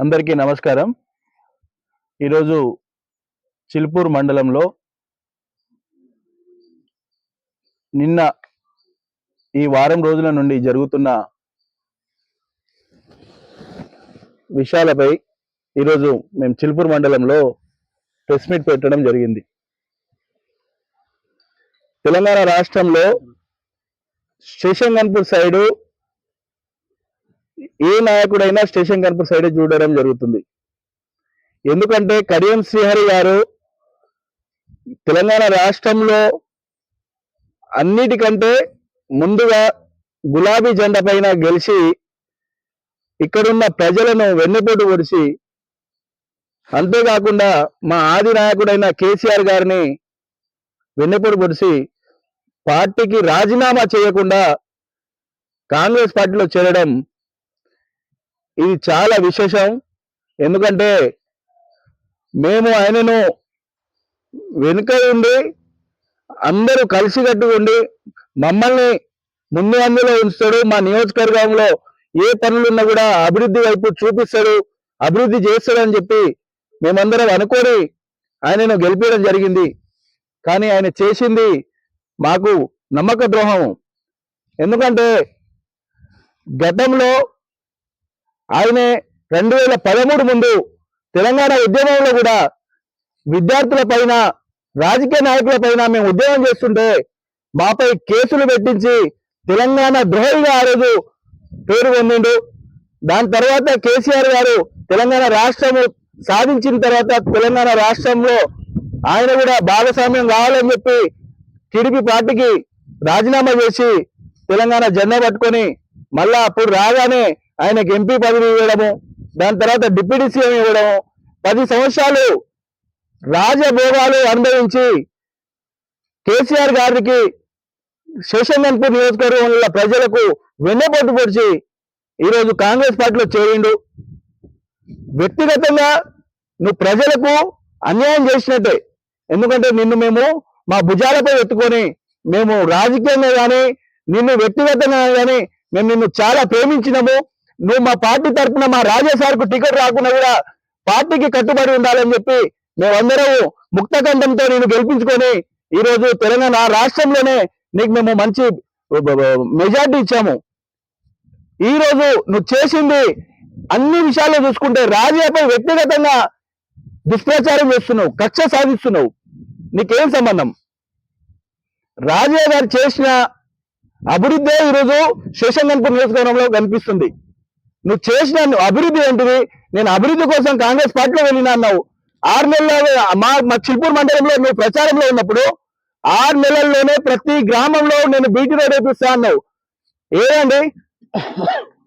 అందరికీ నమస్కారం. ఈరోజు చిల్పూర్ మండలంలో నిన్న ఈ వారం రోజుల నుండి జరుగుతున్న విషయాలపై ఈరోజు మేము చిల్పూర్ మండలంలో ప్రెస్ మీట్ పెట్టడం జరిగింది. తెలంగాణ రాష్ట్రంలో శేషంగన్పూర్ సైడు ఏ నాయకుడైనా స్టేషన్ గన్పూర్ సైడ్ చూడడం జరుగుతుంది. ఎందుకంటే కడియం శ్రీహరి గారు తెలంగాణ రాష్ట్రంలో అన్నిటికంటే ముందుగా గులాబీ జెండా పైన గెలిచి ఇక్కడున్న ప్రజలను వెన్నుపోటు పొడిచి అంతేకాకుండా మా ఆది నాయకుడైన కేసీఆర్ గారిని వెన్నుపోటు పొడిచి పార్టీకి రాజీనామా చేయకుండా కాంగ్రెస్ పార్టీలో చేరడం ఇది చాలా విశేషం. ఎందుకంటే మేము ఆయనను వెనుక ఉండి అందరూ కలిసికట్టు ఉండి మమ్మల్ని ముందు అందులో ఉంచుతాడు మా నియోజకవర్గంలో ఏ పనులున్నా కూడా అభివృద్ధి వైపు చూపిస్తాడు అభివృద్ధి చేస్తాడని చెప్పి మేమందరం అనుకోని ఆయనను గెలిపించడం జరిగింది. కానీ ఆయన చేసింది మాకు నమ్మక ద్రోహం. ఎందుకంటే గతంలో ఆయనే రెండు వేల పదమూడు ముందు తెలంగాణ ఉద్యమంలో కూడా విద్యార్థుల పైన రాజకీయ నాయకుల పైన మేము ఉద్యమం చేస్తుంటే మాపై కేసులు పెట్టించి తెలంగాణ ద్రోహిగా ఆ రోజు పేరు పొందిండు. దాని తర్వాత కేసీఆర్ గారు తెలంగాణ రాష్ట్రము సాధించిన తర్వాత తెలంగాణ రాష్ట్రంలో ఆయన కూడా భాగస్వామ్యం కావాలని చెప్పి టీడీపీ పార్టీకి రాజీనామా చేసి తెలంగాణ జెండా పట్టుకొని మళ్ళా అప్పుడు రాగానే ఆయనకు ఎంపీ పదవి ఇవ్వడము దాని తర్వాత డిప్యూటీ సీఎం ఇవ్వడము పది సంవత్సరాలు రాజభోగాలు అనుభవించి కేసీఆర్ గారికి శేషంగన్పూర్ నియోజకవర్గంలో ప్రజలకు వెన్నపోటు పొడిచి ఈరోజు కాంగ్రెస్ పార్టీలో చేరిండు. వ్యక్తిగతంగా నువ్వు ప్రజలకు అన్యాయం చేసినట్టే. ఎందుకంటే నిన్ను మేము మా భుజాలపై ఎత్తుకొని మేము రాజకీయంగా కానీ నిన్ను వ్యక్తిగతంగా కానీ మేము నిన్ను చాలా ప్రేమించినాము. నువ్వు మా పార్టీ తరఫున మా రాజేసార్కు టికెట్ రాకుండా కూడా పార్టీకి కట్టుబడి ఉండాలని చెప్పి మేమందరం ముక్తకంఠంతో నేను గెలిపించుకొని ఈ రోజు తెలంగాణ రాష్ట్రంలోనే నీకు మేము మంచి మెజార్టీ ఇచ్చాము. ఈ రోజు నువ్వు చేసింది అన్ని విషయాల్లో చూసుకుంటే రాజాపై వ్యక్తిగతంగా దుష్ప్రచారం చేస్తున్నావు కక్ష సాధిస్తున్నావు. నీకేం సంబంధం? రాజయ్య గారు చేసిన అభివృద్ధి ఈరోజు శేషంగన్పూర్ నియోజకవర్గంలో కనిపిస్తుంది. నువ్వు చేసిన అభివృద్ధి ఏంటిది? నేను అభివృద్ధి కోసం కాంగ్రెస్ పార్టీలో వెళ్ళినా అన్నావు. ఆరు నెలల్లో మా మా చిల్పూర్ మండలంలో నువ్వు ప్రచారంలో ఉన్నప్పుడు ఆరు నెలల్లోనే ప్రతి గ్రామంలో నేను బీటీ రోడ్ వేపిస్తా అన్నావు. ఏదండి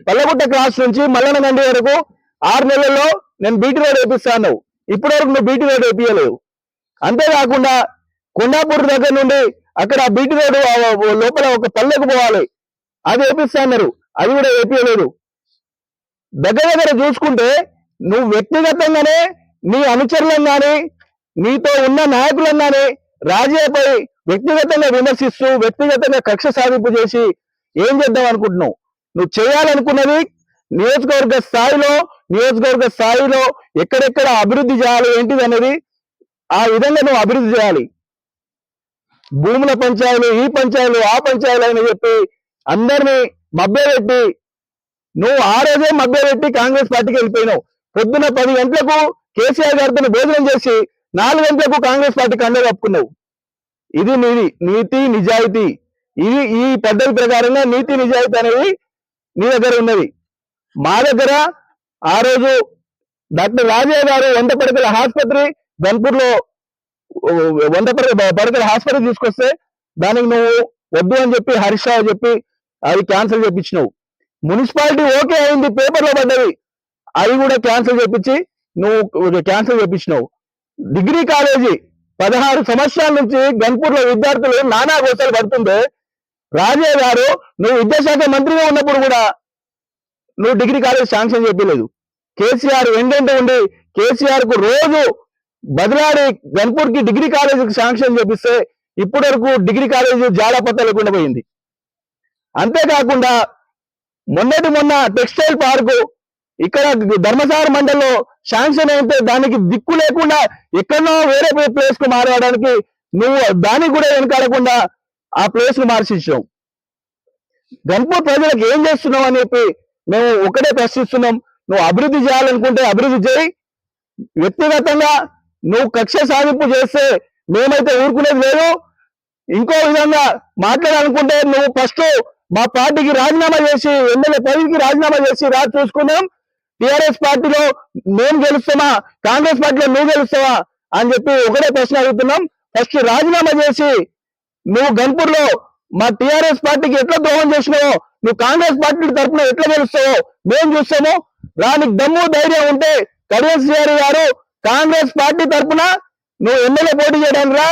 పల్లగుట్ట క్రాస్ నుంచి మల్లనగండి వరకు ఆరు నెలల్లో నేను బీటీ రోడ్ వేపిస్తా అన్నావు. ఇప్పటి వరకు నువ్వు బీటీ రోడ్ వేపియలేవు అంతేకాకుండా కొండాపూర్ దగ్గర నుండి అక్కడ బీటీ రోడ్ లోపల ఒక పల్లెకు పోవాలి. అది వేపిస్తా అన్నారు. అది కూడా వేపియలేదు. దగ్గర దగ్గర చూసుకుంటే నువ్వు వ్యక్తిగతంగానే నీ అనుచరులను కానీ నీతో ఉన్న నాయకులను కానీ రాజీపై వ్యక్తిగతంగా విమర్శిస్తూ వ్యక్తిగతంగా కక్ష సాధింపు చేసి ఏం చేద్దాం అనుకుంటున్నావు? నువ్వు చేయాలనుకున్నది నియోజకవర్గ స్థాయిలో నియోజకవర్గ స్థాయిలో ఎక్కడెక్కడ అభివృద్ధి చేయాలి ఏంటిది అనేది ఆ విధంగా నువ్వు అభివృద్ధి చేయాలి. భూముల పంచాయలు ఈ పంచాయలు ఆ పంచాయలు అని చెప్పి అందరినీ మభ్యపెట్టి నువ్వు ఆ రోజే మభ్యపెట్టి కాంగ్రెస్ పార్టీకి వెళ్ళిపోయినావు. పొద్దున పది గంటలకు కేసీఆర్ గారితో భోజనం చేసి నాలుగు గంటలకు కాంగ్రెస్ పార్టీకి కండ కప్పుకున్నావు. ఇది నీది నీతి నిజాయితీ. ఇది ఈ పద్ధతి ప్రకారంగా నీతి నిజాయితీ అనేది నీ దగ్గర ఉన్నది. మా దగ్గర ఆ రోజు డాక్టర్ రాజయ్య గారు వంద పడకల ఆసుపత్రి గన్పూర్లో వంద పడక పడకల ఆసుపత్రి తీసుకొస్తే దానికి నువ్వు వద్దు అని చెప్పి హరీష్ చెప్పి అది క్యాన్సిల్ చేపించినావు. మున్సిపాలిటీ ఓకే అయింది పేపర్లో పడ్డది. అది కూడా క్యాన్సిల్ చేపించి నువ్వు క్యాన్సిల్ చేపించినావు. డిగ్రీ కాలేజీ పదహారు సంవత్సరాల నుంచి గన్పూర్లో విద్యార్థులు నానా గోసాలు పడుతుంటే రాజే గారు నువ్వు విద్యాశాఖ మంత్రిగా ఉన్నప్పుడు కూడా నువ్వు డిగ్రీ కాలేజ్ శాంక్షన్ చెప్పలేదు కేసీఆర్ వెంటంటే ఉండి కేసీఆర్కు రోజు బదిలాడి గన్పూర్కి డిగ్రీ కాలేజీకి శాంక్షన్ చేపిస్తే ఇప్పటి వరకు డిగ్రీ కాలేజీ జాలపత్త లేకుండా పోయింది అంతేకాకుండా మొన్నటి మొన్న టెక్స్టైల్ పార్కు ఇక్కడ ధర్మసార మండలిలో శాంక్షన్ అయితే దానికి దిక్కు లేకుండా ఎక్కడో వేరే ప్లేస్కు మారడానికి నువ్వు దానికి కూడా వెనకాడకుండా ఆ ప్లేస్ను మార్చిచ్చావు గన్పూర్ ప్రజలకు ఏం చేస్తున్నావు అని చెప్పి మేము ఒకటే ప్రశ్నిస్తున్నాం. నువ్వు అభివృద్ధి చేయాలనుకుంటే అభివృద్ధి చేయి. వ్యక్తిగతంగా నువ్వు కక్ష సాధింపు చేస్తే మేమైతే ఊరుకునేది లేదు. ఇంకో విధంగా మాట్లాడాలనుకుంటే నువ్వు ఫస్ట్ మా పార్టీకి రాజీనామా చేసి ఎమ్మెల్యే పదవికి రాజీనామా చేసి రా చూసుకుందాం టిఆర్ఎస్ పార్టీలో మేము గెలుస్తామా? కాంగ్రెస్ పార్టీలో నువ్వు గెలుస్తావా? అని చెప్పి ఒకటే ప్రశ్న అడుగుతున్నాం. ఫస్ట్ రాజీనామా చేసి నువ్వు గన్పూర్లో మా టిఆర్ఎస్ పార్టీకి ఎట్లా ద్రోహం చేసినావో నువ్వు కాంగ్రెస్ పార్టీ తరఫున ఎట్లా గెలుస్తావో మేము చూస్తాము. రానికి దమ్ము ధైర్యం ఉంటే కడియం శ్రీహరి గారు కాంగ్రెస్ పార్టీ తరఫున నువ్వు ఎమ్మెల్యే పోటీ చేయడానికి రా.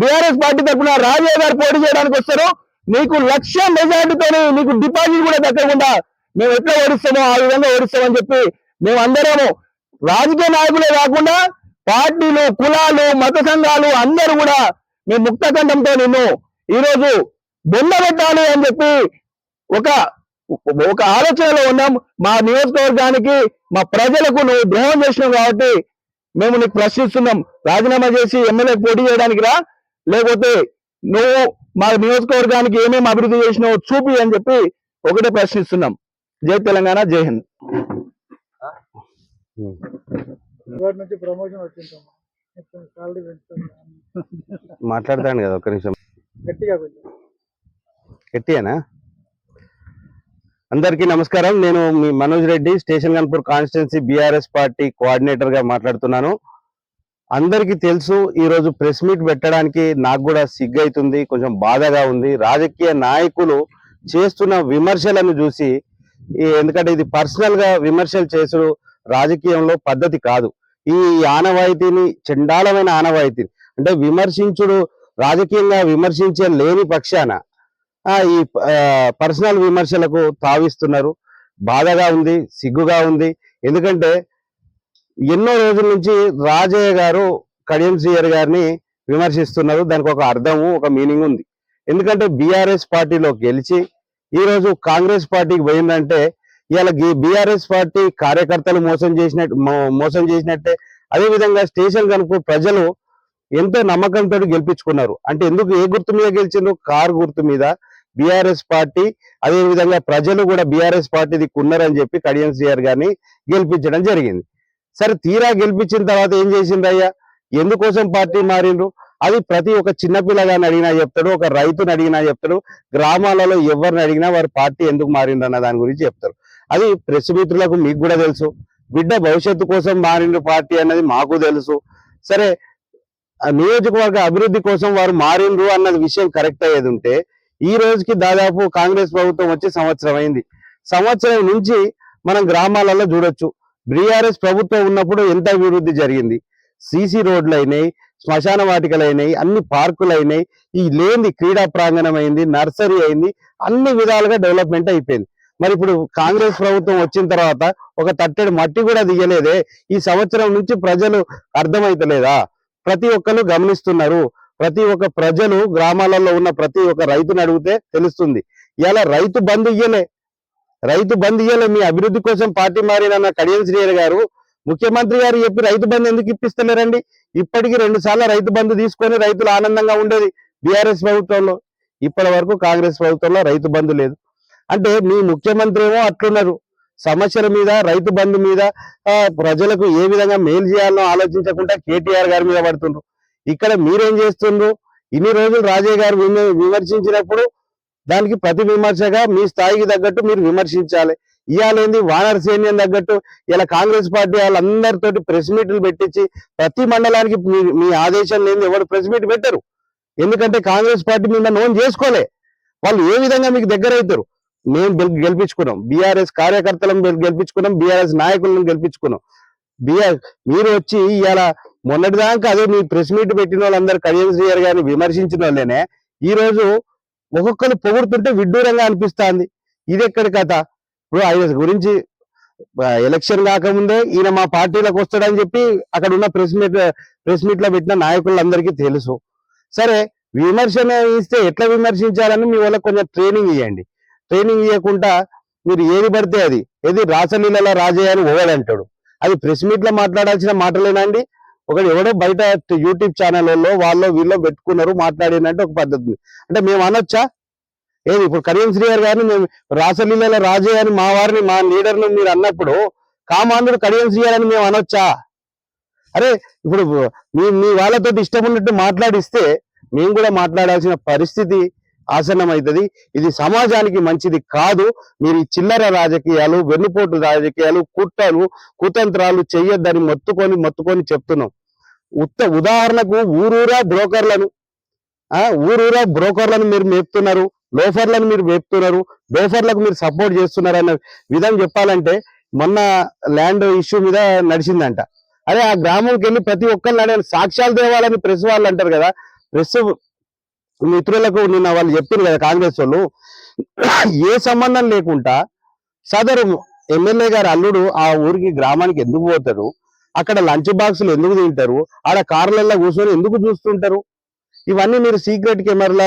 బీఆర్ఎస్ పార్టీ తరఫున రాజయ్య గారు పోటీ చేయడానికి వస్తారు. నీకు లక్ష మెజార్టీతో నీకు డిపాజిట్ కూడా దక్కకుండా మేము ఎట్లా ఓడిస్తామో ఆ విధంగా ఓడిస్తామని చెప్పి మేము అందరము రాజకీయ నాయకులే కాకుండా పార్టీలు కులాలు మత సంఘాలు అందరూ కూడా మేము ముక్తఖండంతో నిన్ను ఈరోజు బొంద అని చెప్పి ఒక ఒక ఆలోచనలో ఉన్నాం. మా నియోజకవర్గానికి మా ప్రజలకు నువ్వు ద్రోహం చేసినావు కాబట్టి మేము నీకు ప్రశ్నిస్తున్నాం. రాజీనామా చేసి ఎమ్మెల్యే పోటీ చేయడానికి రా. లేకపోతే నువ్వు మా నియోజకవర్గానికి ఏమేమి అభివృద్ధి చేసినావో చూపి అని చెప్పి ఒకటే ప్రశ్నిస్తున్నాం. జై తెలంగాణ జై హింద్. ఇవాటి నుంచి ప్రమోషన్ వచ్చింది మొత్తం సాలరీ పెంచుతాం. మాట్లాడతాను కదా ఒక్క నిమిషం. గట్టిగా కొంచెం గట్టియేనా? అందరికీ నమస్కారం. నేను మీ Manoj Reddy station Ghanpur constituency BRS party కోఆర్డినేటర్గా మాట్లాడుతున్నాను. అందరికీ తెలుసు ఈరోజు ప్రెస్ మీట్ పెట్టడానికి నాకు కూడా సిగ్గు అవుతుంది కొంచెం బాధగా ఉంది. రాజకీయ నాయకులు చేస్తున్న విమర్శలను చూసి ఎందుకంటే ఇది పర్సనల్గా విమర్శలు చేసుడు రాజకీయంలో పద్ధతి కాదు. ఈ ఆనవాయితీని చండాలమైన ఆనవాయితీ అంటే విమర్శించుడు రాజకీయంగా విమర్శించే లేని పక్షాన ఈ పర్సనల్ విమర్శలకు తావిస్తున్నారు. బాధగా ఉంది సిగ్గుగా ఉంది. ఎందుకంటే ఎన్నో రోజుల నుంచి రాజయ్య గారు కడియం సీఆర్ గారిని విమర్శిస్తున్నారు. దానికి ఒక అర్థము ఒక మీనింగ్ ఉంది. ఎందుకంటే బీఆర్ఎస్ పార్టీలో గెలిచి ఈ రోజు కాంగ్రెస్ పార్టీకి పోయిందంటే ఇవాళ బీఆర్ఎస్ పార్టీ కార్యకర్తలు మోసం చేసినట్టు మోసం చేసినట్టే అదే విధంగా స్టేషన్ కనుక ప్రజలు ఎంతో నమ్మకంతో గెలిపించుకున్నారు. అంటే ఎందుకు ఏ గుర్తు మీద గెలిచిండ్రు? కారు గుర్తు మీద. బీఆర్ఎస్ పార్టీ అదేవిధంగా ప్రజలు కూడా బీఆర్ఎస్ పార్టీ దిక్కున్నారని చెప్పి కడియం సిఆర్ గారిని గెలిపించడం జరిగింది. సరే తీరా గెలిపించిన తర్వాత ఏం చేసిందయ్యా? ఎందుకోసం పార్టీ మారిండ్రు? అది ప్రతి ఒక్క చిన్న పిల్లగాని అడిగినా చెప్తాడు ఒక రైతుని అడిగినా చెప్తాడు గ్రామాలలో ఎవరిని అడిగినా వారి పార్టీ ఎందుకు మారిండ్రు అన్న దాని గురించి చెప్తారు. అది ప్రెస్ మిత్రులకు మీకు కూడా తెలుసు. బిడ్డ భవిష్యత్తు కోసం మారిండ్రు పార్టీ అన్నది మాకు తెలుసు. సరే నియోజకవర్గ అభివృద్ధి కోసం వారు మారిండ్రు అన్నది విషయం కరెక్ట్ అయ్యేది ఉంటే ఈ రోజుకి దాదాపు కాంగ్రెస్ ప్రభుత్వం వచ్చి సంవత్సరం అయింది. సంవత్సరం నుంచి మనం గ్రామాలలో చూడొచ్చు. బీఆర్ఎస్ ప్రభుత్వం ఉన్నప్పుడు ఎంత అభివృద్ధి జరిగింది? సీసీ రోడ్లు అయినాయి శ్మశాన వాటికలు అయినాయి అన్ని పార్కులు అయినాయి ఈ లేని క్రీడా ప్రాంగణం అయింది నర్సరీ అయింది అన్ని విధాలుగా డెవలప్మెంట్ అయిపోయింది. మరి ఇప్పుడు కాంగ్రెస్ ప్రభుత్వం వచ్చిన తర్వాత ఒక తట్టెడు మట్టి కూడా దిగలేదే. ఈ సంవత్సరం నుంచి ప్రజలు అర్థమైతలేదా? ప్రతి ఒక్కరు గమనిస్తున్నారు. ప్రతి ఒక్క ప్రజలు గ్రామాలలో ఉన్న ప్రతి ఒక్క రైతుని అడిగితే తెలుస్తుంది. ఇలా రైతు బంధు ఇయ్యలే. రైతు బంధు ఇయ్యాలి మీ అభివృద్ధి కోసం పార్టీ మారిన కడియం శ్రీయర్ గారు. ముఖ్యమంత్రి గారు చెప్పి రైతు బంద్ ఎందుకు ఇప్పిస్తలేరండి? ఇప్పటికీ రెండు సార్లు రైతు బంధు తీసుకొని రైతులు ఆనందంగా ఉండేది బీఆర్ఎస్ ప్రభుత్వంలో. ఇప్పటి వరకు కాంగ్రెస్ ప్రభుత్వంలో రైతు బంధు లేదు. అంటే మీ ముఖ్యమంత్రి ఏమో అట్లున్నారు. సమస్యల మీద రైతు బంధు మీద ప్రజలకు ఏ విధంగా మేలు చేయాలో ఆలోచించకుండా కేటీఆర్ గారి మీద పడుతుండ్రు. ఇక్కడ మీరేం చేస్తుండ్రు? ఇన్ని రోజులు రాజయ్య గారు విమర్శించినప్పుడు దానికి ప్రతి విమర్శగా మీ స్థాయికి తగ్గట్టు మీరు విమర్శించాలి. ఇవాళేంది వానర్ సైన్యం తగ్గట్టు ఇలా కాంగ్రెస్ పార్టీ వాళ్ళందరితోటి ప్రెస్ మీట్లు పెట్టించి ప్రతి మండలానికి మీ- మీ ఆదేశం లేని ఎవరు ప్రెస్ మీట్ పెట్టరు. ఎందుకంటే కాంగ్రెస్ పార్టీ మీద నోన్ చేసుకోలే. వాళ్ళు ఏ విధంగా మీకు దగ్గర అవుతారు? మేము గెలిపించుకున్నాం. బీఆర్ఎస్ కార్యకర్తలను గెలిపించుకున్నాం. బీఆర్ఎస్ నాయకులను గెలిపించుకున్నాం. బిఆర్ మీరు వచ్చి ఇవాళ మొన్నటిదాకా అదే మీ ప్రెస్ మీట్ పెట్టిన వాళ్ళందరూ కళ్యాణ్ శ్రీయర్ గారిని విమర్శించిన వాళ్ళనే ఈ రోజు ఒక్కొక్కరు పొగుడుతుంటే విడ్డూరంగా అనిపిస్తుంది. ఇది ఎక్కడి కథ? ఇప్పుడు ఆయన గురించి ఎలక్షన్ కాకముందే ఈయన మా పార్టీలోకి వస్తాడని చెప్పి అక్కడ ఉన్న ప్రెస్ మీట్ ప్రెస్ మీట్లో పెట్టిన నాయకులందరికీ తెలుసు. సరే విమర్శన ఇస్తే ఎట్లా విమర్శించాలని మీ వాళ్ళకి కొంచెం ట్రైనింగ్ ఇవ్వండి ట్రైనింగ్ ఇవ్వకుండా మీరు ఏది పడితే అది. ఏది రాసలీలలో రాజయ్య అని ఒకడంటాడు అది ప్రెస్ మీట్లో మాట్లాడాల్సిన మాటలేనండి ఒకటి ఎవడో బయట యూట్యూబ్ ఛానళ్ళలో వాళ్ళు వీళ్ళు పెట్టుకున్నారు మాట్లాడినంటే ఒక పద్ధతి ఉంది. అంటే మేము అనొచ్చా? ఏది ఇప్పుడు కరీం శ్రీగారు కానీ మేము రాసలీలలో రాజే అని మా వారిని మా లీడర్ని మీరు అన్నప్పుడు కామాంధుడు కడియం శ్రీగారు అని మేము అనొచ్చా? అరే ఇప్పుడు మీ మీ వాళ్ళతో ఇష్టం ఉన్నట్టు మాట్లాడిస్తే మేము కూడా మాట్లాడాల్సిన పరిస్థితి ఆసన్నమవుతుంది. ఇది సమాజానికి మంచిది కాదు. మీరు ఈ చిల్లర రాజకీయాలు వెన్నుపోటు రాజకీయాలు కుట్రలు కుతంత్రాలు చెయ్యొద్దని మొత్తుకొని మొత్తుకొని చెప్తున్నాం. ఉత్త ఉదాహరణకు ఊరూరా బ్రోకర్లను. ఊరూరా బ్రోకర్లను మీరు మేపుతున్నారు లోఫర్లను మీరు మేపుతున్నారు లోఫర్లకు మీరు సపోర్ట్ చేస్తున్నారు అన్న విధం చెప్పాలంటే మొన్న ల్యాండ్ ఇష్యూ మీద నడిచిందంట. అదే ఆ గ్రామంకి వెళ్ళి ప్రతి ఒక్కరిని అడిగాను సాక్ష్యాలు తేవాలని ప్రెస్ వాళ్ళు అంటారు కదా. ప్రెస్ మిత్రులకు నిన్న వాళ్ళు చెప్పారు కదా కాంగ్రెస్ వాళ్ళు. ఏ సంబంధం లేకుండా సదరు ఎమ్మెల్యే గారు అల్లుడు ఆ ఊరికి గ్రామానికి ఎందుకు పోతాడు అక్కడ లంచ్ బాక్సులు ఎందుకు తింటారు? ఆడ కార్లలో కూర్చొని ఎందుకు చూస్తుంటారు? ఇవన్నీ మీరు సీక్రెట్ కెమెరాలో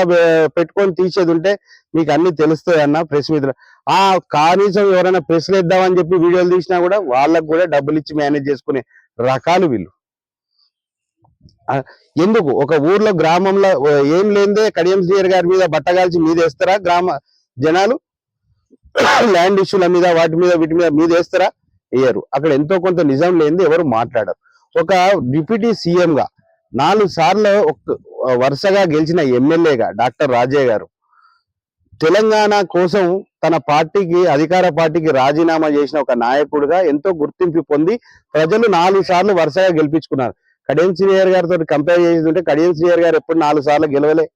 పెట్టుకొని తీసేది ఉంటే మీకు అన్ని తెలుస్తాయి అన్న ప్రెస్ మీద ఆ కనీసం ఎవరైనా ప్రెస్లు ఇద్దామని చెప్పి వీడియోలు తీసినా కూడా వాళ్ళకు కూడా డబ్బులు ఇచ్చి మేనేజ్ చేసుకునే రకాలు వీళ్ళు. ఎందుకు? ఒక ఊర్లో గ్రామంలో ఏం లేదే కడియం శ్రీయర్ గారి మీద బట్టగాల్చి మీద వేస్తారా? గ్రామ జనాలు? ల్యాండ్ ఇష్యూల మీద వాటి మీద వీటి మీద మీద వేస్తారా? వేయరు అక్కడ ఎంతో కొంత నిజం లేనిది ఎవరు మాట్లాడరు. ఒక డిప్యూటీ సీఎంగా నాలుగు సార్లు ఒక్క- వరుసగా గెలిచిన ఎమ్మెల్యేగా డాక్టర్ రాజే గారు తెలంగాణ కోసం తన పార్టీకి అధికార పార్టీకి రాజీనామా చేసిన ఒక నాయకుడిగా ఎంతో గుర్తింపు పొంది ప్రజలు నాలుగు సార్లు వరుసగా గెలిపించుకున్నారు. కడియం శ్రీయర్ గారితో కంపేర్ చేస్తుంటే కడియం శ్రీయర్ గారు ఎప్పుడు నాలుగు సార్లు గెలవలే.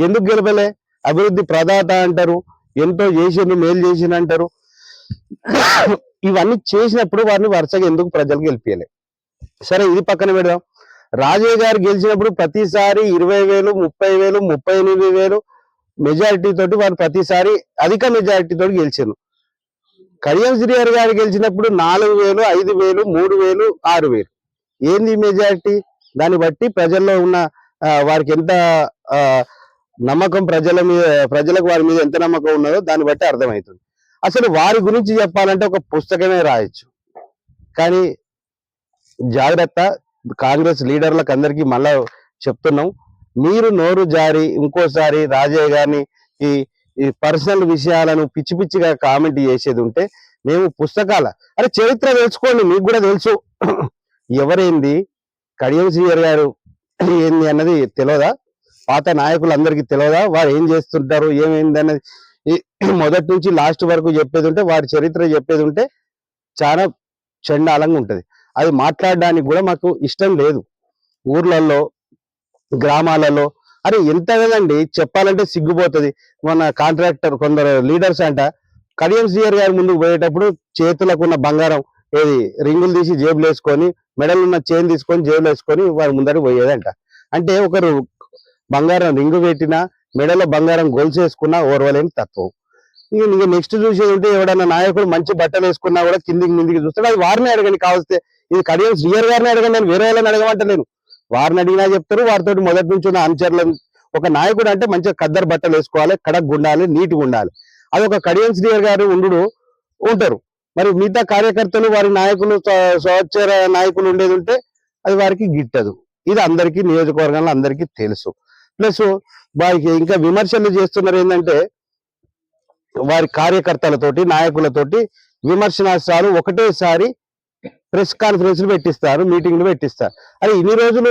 ఎందుకు గెలవలే? అభివృద్ధి ప్రదాత అంటారు. ఎంతో చేసిండు మేలు చేసిండు అంటారు. ఇవన్నీ చేసినప్పుడు వారిని వరుసగా ఎందుకు ప్రజలు గెలిపించలే సరే ఇది పక్కన పెడదాం. రాజయ్య గారు గెలిచినప్పుడు ప్రతిసారి ఇరవై వేలు ముప్పై వేలు ముప్పై ఎనిమిది వేలు మెజారిటీ తోటి వారు ప్రతిసారి అధిక మెజారిటీ తోటి గెలిచారు. కడియం శ్రీహర్ గారు గెలిచినప్పుడు నాలుగు వేలు ఐదు వేలు మూడు వేలు ఆరు వేలు. ఏంది మెజారిటీ దాన్ని బట్టి ప్రజల్లో ఉన్న వారికి ఎంత నమ్మకం ప్రజల మీద ప్రజలకు వారి మీద ఎంత నమ్మకం ఉన్నదో దాన్ని బట్టి అర్థమవుతుంది. అసలు వారి గురించి చెప్పాలంటే ఒక పుస్తకమే రాయొచ్చు. కానీ జాగ్రత్త కాంగ్రెస్ లీడర్లకు అందరికీ మళ్ళా చెప్తున్నాం. మీరు నోరు జారి ఇంకోసారి రాజయ్య గారిని ఈ ఈ పర్సనల్ విషయాలను పిచ్చి పిచ్చిగా కామెంట్ చేసేది ఉంటే మేము పుస్తకాల అరే చరిత్ర తెలుసుకోండి మీకు కూడా తెలుసు. ఎవరైంది? కడియం శ్రీయర్ గారు ఏంది అన్నది తెలియదా పాత నాయకులందరికీ తెలియదా వారు ఏం చేస్తుంటారు? ఏమైంది అన్నది మొదటి నుంచి లాస్ట్ వరకు చెప్పేది ఉంటే వారి చరిత్ర చెప్పేది ఉంటే చాలా చండాలంగా ఉంటుంది. అది మాట్లాడడానికి కూడా మాకు ఇష్టం లేదు. ఊర్లలో గ్రామాలలో. అరే ఎంత కదండి? చెప్పాలంటే సిగ్గుపోతుంది. మన కాంట్రాక్టర్ కొందరు లీడర్స్ అంట కడియం సీఆర్ గారి ముందుకు పోయేటప్పుడు చేతులకు ఉన్న బంగారం ఏది రింగులు తీసి జేబులు వేసుకొని మెడలు ఉన్న చైన్ తీసుకొని జేబులు వేసుకొని వారి ముందర పోయేదంట. అంటే ఒకరు బంగారం రింగు పెట్టినా మెడలో బంగారం గొలుసేసుకున్నా ఓర్వలేని తత్వం. ఇక నీకు నెక్స్ట్ చూసేది ఉంటే ఎవడన్నా నాయకుడు మంచి బట్టలు వేసుకున్నా కూడా కిందికి మిందికి చూస్తాడు. అది వారిని అడగండి. కావస్తే ఇది కడియం శ్రీయర్ గారిని అడగండి. నేను వేరే వాళ్ళని అడగమంటలేను వారిని అడిగినా చెప్తారు. వారితో మొదటి నుంచి ఉన్న అనుచరులు ఒక నాయకుడు అంటే మంచిగా కద్దరు బట్టలు వేసుకోవాలి. కడక్ ఉండాలి నీట్గా ఉండాలి. అది ఒక కడియం శ్రీయర్ గారు ఉండు ఉంటారు. మరి మిగతా కార్యకర్తలు వారి నాయకులు స్వచ్ఛ స్వచ్ఛర నాయకులు ఉండేది ఉంటే అది వారికి గిట్టదు. ఇది అందరికీ నియోజకవర్గంలో అందరికీ తెలుసు. ప్లస్ వారికి ఇంకా విమర్శలు చేస్తున్నారు ఏంటంటే వారి కార్యకర్తలతోటి నాయకులతోటి విమర్శనాస్త్రాలు ఒకటేసారి ప్రెస్ కాన్ఫరెన్స్లు పెట్టిస్తారు మీటింగ్లు పెట్టిస్తారు. అరే ఇన్ని రోజులు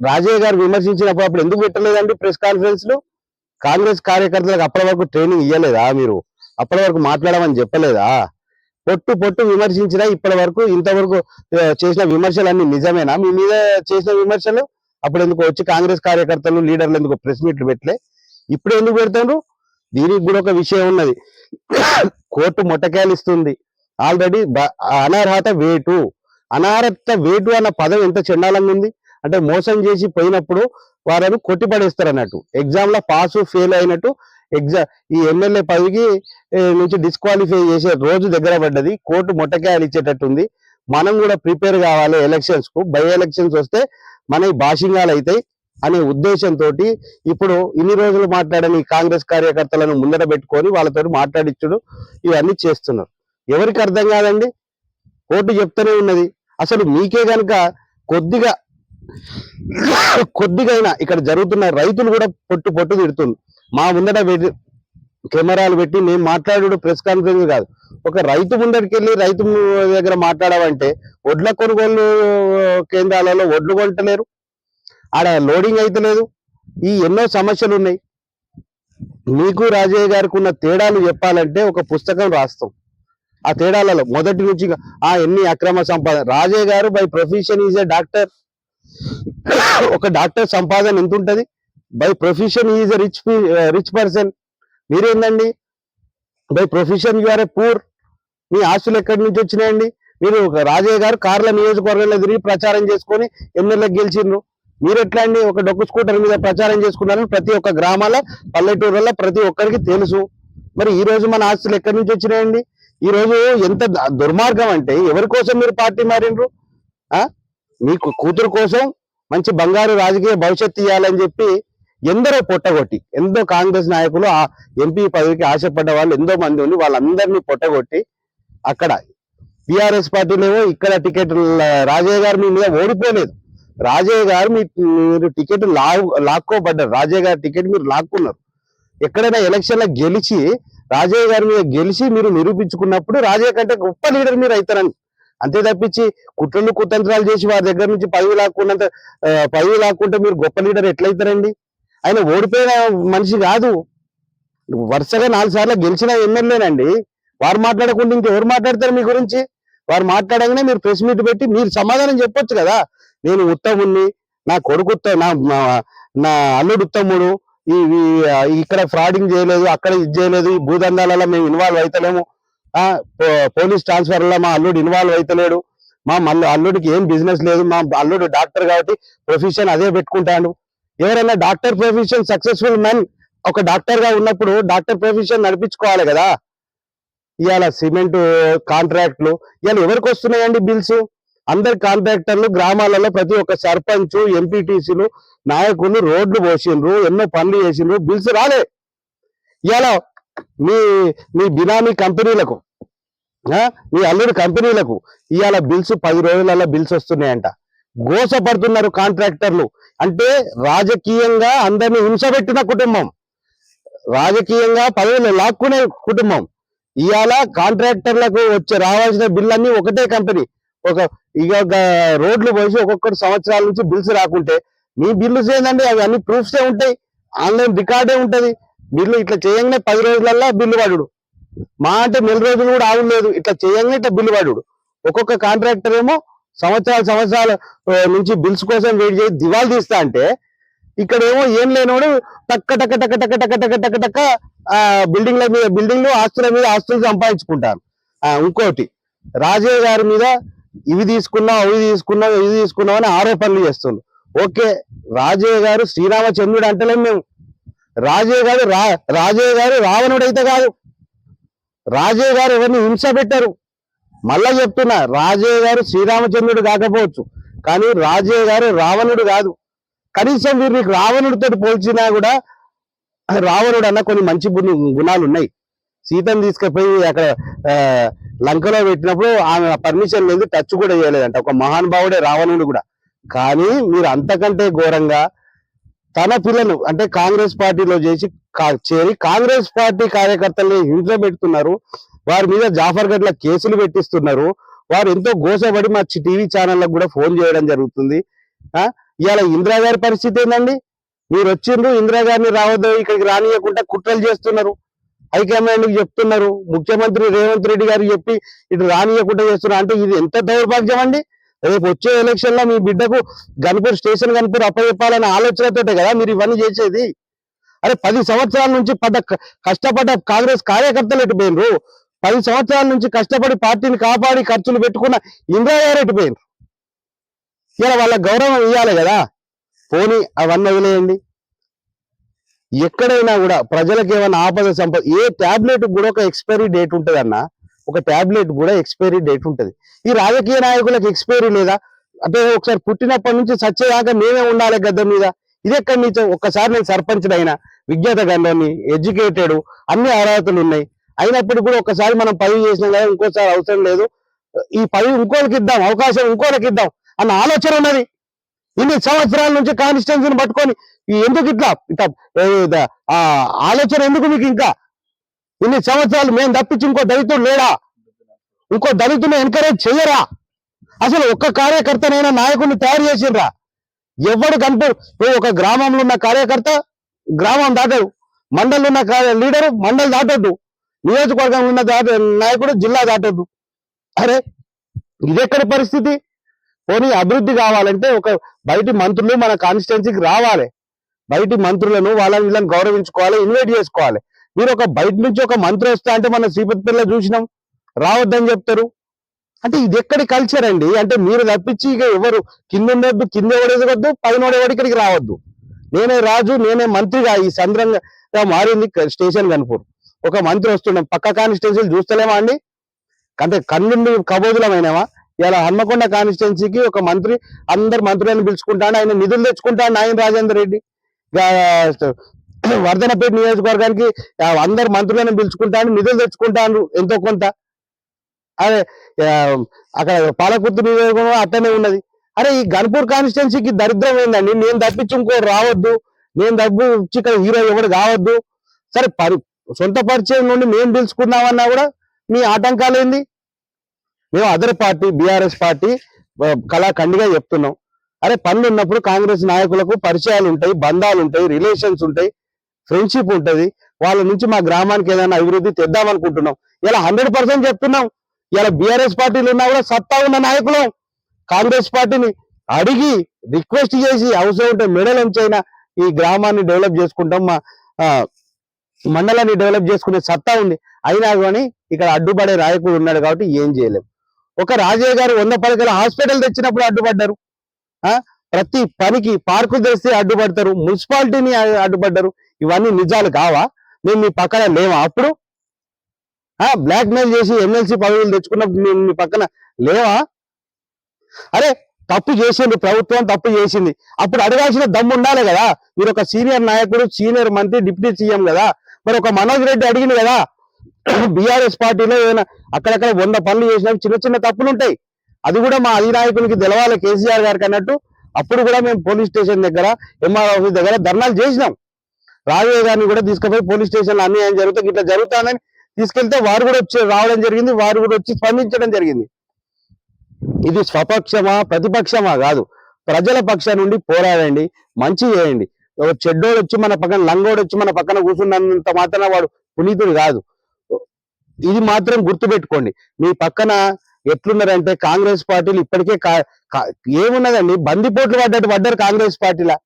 రాజయ్య గారు విమర్శించినప్పుడు అప్పుడు ఎందుకు పెట్టలేదండి ప్రెస్ కాన్ఫరెన్స్లు? కాంగ్రెస్ కార్యకర్తలకు అప్పటి వరకు ట్రైనింగ్ ఇవ్వలేదా మీరు? అప్పటి వరకు మాట్లాడమని చెప్పలేదా? పొట్టు పొట్టు విమర్శించినా ఇప్పటి వరకు ఇంతవరకు చేసిన విమర్శలు అన్ని నిజమేనా? మీ మీద చేసిన విమర్శలు? అప్పుడు ఎందుకు వచ్చి కాంగ్రెస్ కార్యకర్తలు లీడర్లు ఎందుకు ప్రెస్ మీట్లు పెట్టలే. ఇప్పుడు ఎందుకు పెడతారు? దీనికి కూడా ఒక విషయం ఉన్నది. కోర్టు మొట్టకాయలు ఇస్తుంది. ఆల్రెడీ అనర్హత వేటు. అనర్హత వేటు అన్న పదం ఎంత చెండాలంగా ఉంది? అంటే మోసం చేసి పోయినప్పుడు వారిని కొట్టిపడేస్తారు అన్నట్టు. ఎగ్జామ్లో పాస్ ఫెయిల్ అయినట్టు ఎగ్జామ్ ఈ ఎమ్మెల్యే పదవికి నుంచి డిస్క్వాలిఫై చేసే రోజు దగ్గర పడ్డది. కోర్టు మొట్టకాయలు ఇచ్చేటట్టుంది. మనం కూడా ప్రిపేర్ కావాలి ఎలక్షన్స్కు బై ఎలక్షన్స్ వస్తే మన భాషింగాలు అవుతాయి అనే ఉద్దేశంతో ఇప్పుడు ఇన్ని రోజులు మాట్లాడని కాంగ్రెస్ కార్యకర్తలను ముందర పెట్టుకొని వాళ్ళతో మాట్లాడించుడు ఇవన్నీ చేస్తున్నారు. ఎవరికి అర్థం కాదండి? కోర్టు చెప్తూనే ఉన్నది. అసలు మీకే కనుక కొద్దిగా కొద్దిగైనా ఇక్కడ జరుగుతున్న రైతులు కూడా పొట్టు పొట్టు తిడుతుంది మా ముందట కెమెరాలు పెట్టి మేము మాట్లాడు ప్రెస్ కాన్ఫరెన్స్ కాదు. ఒక రైతు ముందరికి వెళ్ళి రైతు దగ్గర మాట్లాడమంటే వడ్ల కొనుగోలు కేంద్రాలలో వడ్లు కొంటలేరు ఆడ లోడింగ్ అయితలేదు ఈ ఎన్నో సమస్యలు ఉన్నాయి మీకు రాజయ్య గారికి ఉన్న తేడాలు చెప్పాలంటే ఒక పుస్తకం రాస్తాం. ఆ తేడాలలో మొదటి నుంచి ఆ ఎన్ని అక్రమ సంపాదన Rajaiah garu by profession is a doctor. ఒక డాక్టర్ సంపాదన ఎంత ఉంటుంది by profession is a rich rich person. మీరేందండి? By profession you are a poor మీ ఆస్తులు ఎక్కడి నుంచి వచ్చినాయండి? మీరు ఒక రాజయ్య గారు కార్ల నియోజకవర్గంలో తిరిగి ప్రచారం చేసుకొని ఎమ్మెల్యే గెలిచిండ్రు. మీరు ఎట్లా అండి ఒక డొక్కు స్కూటర్ మీద ప్రచారం చేసుకున్నారని ప్రతి ఒక్క గ్రామాల పల్లెటూరులో ప్రతి ఒక్కరికి తెలుసు. మరి ఈ రోజు మన ఆస్తులు ఎక్కడి నుంచి వచ్చినాయండి? ఈ రోజు ఎంత ద- దుర్మార్గం అంటే ఎవరి కోసం మీరు పార్టీ మారిండ్రు? మీకు కూతురు కోసం మంచి బంగారు రాజకీయ భవిష్యత్తు ఇవ్వాలని చెప్పి ఎందరో పొట్టగొట్టి ఎంతో కాంగ్రెస్ నాయకులు ఆ ఎంపీ పదవికి ఆశపడ్డ వాళ్ళు ఎంతో మంది ఉండి వాళ్ళందరినీ పొట్టగొట్టి అక్కడ బీఆర్ఎస్ పార్టీనేమో ఇక్కడ టికెట్ రాజయ్య గారు మీ మీద ఓడిపోలేదు. రాజయ్య గారు మీ మీరు టికెట్ లా లాక్కోబడ్డారు. రాజయ్య గారి టికెట్ మీరు లాక్కున్నారు. ఎక్కడైనా ఎలక్షన్లో గెలిచి రాజయ్య గారి మీద గెలిచి మీరు నిరూపించుకున్నప్పుడు రాజయ్య కంటే గొప్ప లీడర్ మీరు అవుతారని అంతే తప్పించి కుట్రలు కుతంత్రాలు చేసి వారి దగ్గర నుంచి పదవి లాక్కున్నంత పదవి లాక్కుంటే మీరు గొప్ప లీడర్ ఎట్లయితారండి? ఆయన ఓడిపోయిన మనిషి కాదు. వరుసగా నాలుగు సార్లు గెలిచిన ఎమ్మెల్యేనండి వారు మాట్లాడకుండా ఇంకెవరు మాట్లాడతారు మీ గురించి? వారు మాట్లాడగానే మీరు ప్రెస్ మీట్ పెట్టి మీరు సమాధానం చెప్పొచ్చు కదా. నేను ఉత్తముణ్ణి నా కొడుకు నా నా- నా అల్లుడు ఉత్తముడు. ఈ ఇక్కడ ఫ్రాడింగ్ చేయలేదు అక్కడ ఇది చేయలేదు ఈ భూదందాలలో మేము ఇన్వాల్వ్ అవుతలేము ఆ పోలీస్ ట్రాన్స్ఫర్లో మా అల్లుడు ఇన్వాల్వ్ అవుతలేడు మా మళ్ళీ అల్లుడికి ఏం బిజినెస్ లేదు. మా అల్లుడు డాక్టర్ కాబట్టి ప్రొఫెషన్ అదే పెట్టుకుంటాడు. ఎవరైనా డాక్టర్ ప్రొఫెషన్ సక్సెస్ఫుల్ మెన్ ఒక డాక్టర్గా ఉన్నప్పుడు డాక్టర్ ప్రొఫెషన్ నడిపించుకోవాలి కదా. ఇవాళ సిమెంట్ కాంట్రాక్ట్లు ఇవాళ ఎవరికి వస్తున్నాయండి బిల్స్? అందరి కాంట్రాక్టర్లు గ్రామాలలో ప్రతి ఒక్క సర్పంచ్ ఎంపీటీసీలు నాయకులు రోడ్లు పోసిండ్రు ఎన్నో పనులు చేసిండ్రు బిల్స్ రాలే. ఇవాళ మీ మీ బినామీ కంపెనీలకు మీ అల్లుడి కంపెనీలకు ఇవాళ బిల్స్ పది రోజులలో బిల్స్ వస్తున్నాయంట. గోసపడుతున్నారు కాంట్రాక్టర్లు. అంటే రాజకీయంగా అందరిని హింసపెట్టిన కుటుంబం. రాజకీయంగా పదవులు లాక్కునే కుటుంబం. ఇవాళ కాంట్రాక్టర్లకు వచ్చే రావాల్సిన బిల్లు ఒకటే కంపెనీ. ఒక ఇక ఒక రోడ్లు పోసి ఒక్కొక్కటి సంవత్సరాల నుంచి బిల్స్ రాకుంటే మీ బిల్లు ఏందండి? అవి అన్ని ప్రూఫ్స్ ఉంటాయి. ఆన్లైన్ రికార్డే ఉంటుంది. బిల్లు ఇట్లా చేయంగానే పది రోజులల్లో బిల్లు పడుడు. మా అంటే నెల రోజులు కూడా ఆవులేదు ఇట్లా చేయంగానే ఇట్లా బిల్లు పడుడు. ఒక్కొక్క కాంట్రాక్టర్ ఏమో సంవత్సరాల సంవత్సరాల నుంచి బిల్స్ కోసం వెయిట్ చేసి దివాలు తీస్తా అంటే ఇక్కడ ఏమో ఏం లేనోడు టక్క టక్క టక్క టక్క టక్క టక్క టక్క టక్క ఆ బిల్డింగ్ల మీద బిల్డింగ్లు ఆస్తుల మీద ఆస్తులు సంపాదించుకుంటారు. ఆ, ఇంకోటి రాజయ్య గారి మీద ఇవి తీసుకున్నావు అవి తీసుకున్నావు ఇవి తీసుకున్నావు అని ఆరోపణలు చేస్తుండ్రు. ఓకే రాజయ్య గారు శ్రీరామచంద్రుడు అంటలేం మేము. రాజయ్య గారు రా రాజయ్య గారు రావణుడు అయితే కాదు. రాజయ్య గారు ఎవరిని హింస పెట్టారు. మళ్ళా చెప్తున్నా రాజయ్య గారు శ్రీరామచంద్రుడు కాకపోవచ్చు కానీ రాజయ్య గారు రావణుడు కాదు. కనీసం వీరిని రావణుడితో పోల్చినా కూడా రావణుడు అన్న కొన్ని మంచి గుణ- గుణాలు ఉన్నాయి సీతను తీసుకుపోయి అక్కడ లంకలో పెట్టినప్పుడు ఆమె పర్మిషన్ లేదు టచ్ కూడా చేయలేదంట. ఒక మహానుభావుడే రావణుడు కూడా. కానీ మీరు అంతకంటే ఘోరంగా తన పిల్లలు అంటే కాంగ్రెస్ పార్టీలో చేసి కా- చేరి కాంగ్రెస్ పార్టీ కార్యకర్తల్ని హింస పెడుతున్నారు. వారి మీద జాఫర్ గట్ల కేసులు పెట్టిస్తున్నారు. వారు ఎంతో గోసపడి మా టీవీ ఛానళ్ళకు కూడా ఫోన్ చేయడం జరుగుతుంది. ఇవాళ ఇందిరా గారి పరిస్థితి ఏంటండి మీరు వచ్చిండ్రు ఇందిరా గారిని రావద్దు ఇక్కడికి రానియకుండా కుట్రలు చేస్తున్నారు. హైకమాండ్కి చెప్తున్నారు. ముఖ్యమంత్రి రేవంత్ రెడ్డి గారు చెప్పి ఇటు రానియకుండా చేస్తున్నారు. అంటే ఇది ఎంత దౌర్భాగ్యం అండి? రేపు వచ్చే ఎలక్షన్లో మీ బిడ్డకు గన్పూర్ స్టేషన్ గన్పూర్ అప్పచెప్పాలనే ఆలోచనతోటే కదా మీరు ఇవన్నీ చేసేది? అరే పది సంవత్సరాల నుంచి పడ్డ కష్టపడ్డ కాంగ్రెస్ కార్యకర్తలు ఎటు పోయినరు? పది సంవత్సరాల నుంచి కష్టపడి పార్టీని కాపాడి ఖర్చులు పెట్టుకున్న ఇందిరా గారు ఇలా వాళ్ళ గౌరవం ఇవ్వాలి కదా. పోనీ అవన్నీ వదిలేయండి. ఎక్కడైనా కూడా ప్రజలకు ఏమైనా ఆపద సంపద ఏ టాబ్లెట్ కూడా ఒక ఎక్స్పైరీ డేట్ ఉంటుంది అన్న ఒక టాబ్లెట్ కూడా ఎక్స్పైరీ డేట్ ఉంటుంది. ఈ రాజకీయ నాయకులకు ఎక్స్పైరీ లేదా? అంటే ఒకసారి పుట్టినప్పటి నుంచి సచ్చేదాకా మేమే ఉండాలి గద్ద మీద. ఇది ఎక్కడి నుంచి? ఒక్కసారి నేను సర్పంచ్ అయినా విజ్ఞాత గంలోని ఎడ్యుకేటెడ్ అన్ని అర్హతలు ఉన్నాయి. అయినప్పుడు కూడా ఒకసారి మనం పదవి చేసినాం కదా ఇంకోసారి అవసరం లేదు. ఈ పదవి ఇంకోరికి ఇద్దాం అవకాశం ఇంకోరికి ఇద్దాం అన్న ఆలోచన ఉన్నది. ఇన్ని సంవత్సరాల నుంచి కాన్స్టిట్యున్సీని పట్టుకొని ఎందుకు ఇట్లా? ఇట్లా ఆ ఆలోచన ఎందుకు మీకు ఇంకా? ఇన్ని సంవత్సరాలు మేము తప్పించి ఇంకో దళితుడు లేడా? ఇంకో దళితుని ఎంకరేజ్ చెయ్యరా అసలు ఒక్క కార్యకర్తనైనా నాయకుడిని తయారు చేసిండ్రా? ఎవడు కనిపి నువ్వు ఒక గ్రామంలో ఉన్న కార్యకర్త గ్రామం దాటడు. మండలిలో ఉన్న లీడరు మండలి దాటొద్దు. నియోజకవర్గంలో ఉన్న దాట నాయకుడు జిల్లా దాటొద్దు అరే ఇదెక్కడ పరిస్థితి? పోనీ అభివృద్ధి కావాలంటే ఒక బయటి మంత్రులు మన కాన్స్టిట్యున్సీకి రావాలి. బయటి మంత్రులను వాళ్ళని వీళ్ళని గౌరవించుకోవాలి ఇన్వైట్ చేసుకోవాలి. మీరు ఒక బయట నుంచి ఒక మంత్రి వస్తా అంటే మన శ్రీపతిపల్లిలో చూసినాం రావద్దని చెప్తారు. అంటే ఇది ఎక్కడి కల్చర్ అండి? అంటే మీరు తప్పించి ఇక ఎవరు కింద ఉండొద్దు కింద ఎవడెదగొద్దు పైన ఎవడు ఇక్కడికి రావద్దు. నేనే రాజు నేనే మంత్రిగా ఈ సంద్రంగా మారింది స్టేషన్ కనుపూర్ ఒక మంత్రి వస్తున్నాం పక్క కాన్స్టిట్యున్సీలు చూస్తలేమా అండి? అంటే కన్నుండి కబోదులమైనవా ఇలా హన్మకొండ కాన్స్టిట్యున్సీకి ఒక మంత్రి అందరు మంత్రులను పిలుచుకుంటాడు ఆయన నిధులు తెచ్చుకుంటాడు నాయన రాజేందర్ రెడ్డి. వర్ధనపేట నియోజకవర్గానికి అందరు మంత్రులను పిలుచుకుంటాను నిధులు తెచ్చుకుంటాను ఎంతో కొంత. అదే అక్కడ పాలకుర్తి నియోజకవర్గం అట్టనే ఉన్నది. అరే ఈ గన్పూర్ కాన్స్టిట్యున్సీకి దరిద్రం ఏందండి? నేను తప్పించి ఇంకో రావద్దు. నేను తప్పించి ఇక్కడ హీరో ఎవడు కావద్దు. సరే పరి సొంత పరిచయం నుండి మేము పిలుచుకున్నామన్నా కూడా మీ ఆటంకాలు ఏంది మేము అదర్ పార్టీ బీఆర్ఎస్ పార్టీ కళాఖండిగా చెప్తున్నాం. అరే పనులు ఉన్నప్పుడు కాంగ్రెస్ నాయకులకు పరిచయాలు ఉంటాయి బంధాలు ఉంటాయి రిలేషన్స్ ఉంటాయి ఫ్రెండ్షిప్ ఉంటుంది. వాళ్ళ నుంచి మా గ్రామానికి ఏదైనా అభివృద్ధి తెద్దాం అనుకుంటున్నాం. ఇలా హండ్రెడ్ పర్సెంట్ చెప్తున్నాం. ఇలా బీఆర్ఎస్ పార్టీలు ఉన్నా కూడా సత్తా ఉన్న నాయకులు కాంగ్రెస్ పార్టీని అడిగి రిక్వెస్ట్ చేసి అవసరం ఉంటే మెడల్ ఎంచైనా ఈ గ్రామాన్ని డెవలప్ చేసుకుంటాం మా మండలాన్ని డెవలప్ చేసుకునే సత్తా ఉంది. అయినా కానీ ఇక్కడ అడ్డుపడే నాయకుడు ఉన్నాడు కాబట్టి ఏం చేయలేము ఒక రాజయ్య గారు వంద పలకల హాస్పిటల్ తెచ్చినప్పుడు అడ్డుపడ్డారు. ఆ? ప్రతి పనికి పార్కు తెస్తే అడ్డుపడతారు. మున్సిపాలిటీని అడ్డుపడ్డారు. ఇవన్నీ నిజాలు కావా? మేము మీ పక్కన లేవా అప్పుడు? ఆ? బ్లాక్ మెయిల్ చేసి ఎమ్మెల్సీ పదవులు తెచ్చుకున్నప్పుడు మేము మీ పక్కన లేవా? అరే తప్పు చేసింది ప్రభుత్వం తప్పు చేసింది. అప్పుడు అడగాల్సిన దమ్ము ఉండాలి కదా. మీరు ఒక సీనియర్ నాయకుడు సీనియర్ మంత్రి డిప్యూటీ సీఎం కదా. మరి ఒక మనోజ్ రెడ్డి అడిగింది కదా బీఆర్ఎస్ పార్టీలో ఏదైనా అక్కడక్కడ వంద పనులు చేసినవి చిన్న చిన్న తప్పులు ఉంటాయి. అది కూడా మా అధినాయకునికి తెలవాలి కేసీఆర్ గారికి అన్నట్టు. అప్పుడు కూడా మేము పోలీస్ స్టేషన్ దగ్గర ఎంఆర్ ఆఫీస్ దగ్గర ధర్నాలు చేసినాం. రాజయ్య గారిని కూడా తీసుకుపోయి పోలీస్ స్టేషన్ అన్యాయం జరుగుతుంది ఇట్లా జరుగుతుందని తీసుకెళ్తే వారు కూడా వచ్చి రావడం జరిగింది వారు కూడా వచ్చి స్పందించడం జరిగింది. ఇది స్వపక్షమా ప్రతిపక్షమా కాదు. ప్రజల పక్షం నుండి పోరాడండి మంచి చేయండి. ఒక చెడ్డోడు వచ్చి మన పక్కన లంగోడు వచ్చి మన పక్కన కూర్చున్నంత మాత్రాన వాడు పునీతుడు కాదు. ఇది మాత్రం గుర్తుపెట్టుకోండి. మీ పక్కన ఎట్లున్నారంటే కాంగ్రెస్ పార్టీలు ఇప్పటికే కా- ఏమున్నదండి? బందిపోట్లు పడ్డట్టు పడ్డారు కాంగ్రెస్ పార్టీలా.